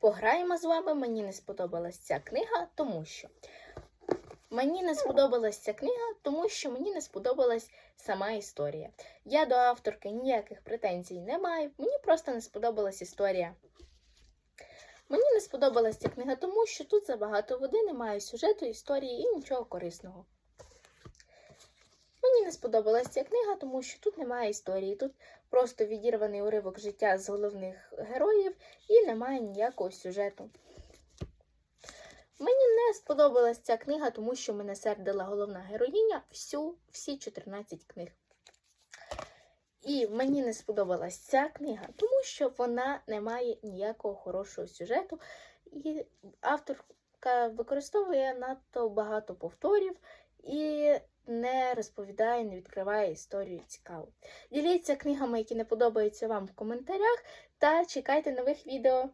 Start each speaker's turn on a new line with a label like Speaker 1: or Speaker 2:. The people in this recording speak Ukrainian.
Speaker 1: Пограємо з вами. Мені не сподобалась ця книга, тому що мені не сподобалась ця книга, тому що мені не сподобалась сама історія. Я до авторки ніяких претензій не маю. Мені просто не сподобалась історія. Мені не сподобалась ця книга, тому що тут забагато води, немає сюжету, історії і нічого корисного. Сподобалась ця книга, тому що тут немає історії. Тут просто відірваний уривок життя з головних героїв і немає ніякого сюжету. Мені не сподобалась ця книга, тому що мене сердила головна героїня всю, всі 14 книг. І мені не сподобалась ця книга, тому що вона не має ніякого хорошого сюжету, і авторка використовує надто багато повторів і розповідає, не відкриває історію цікаву. Діліться книгами, які не подобаються вам в коментарях, та чекайте нових відео.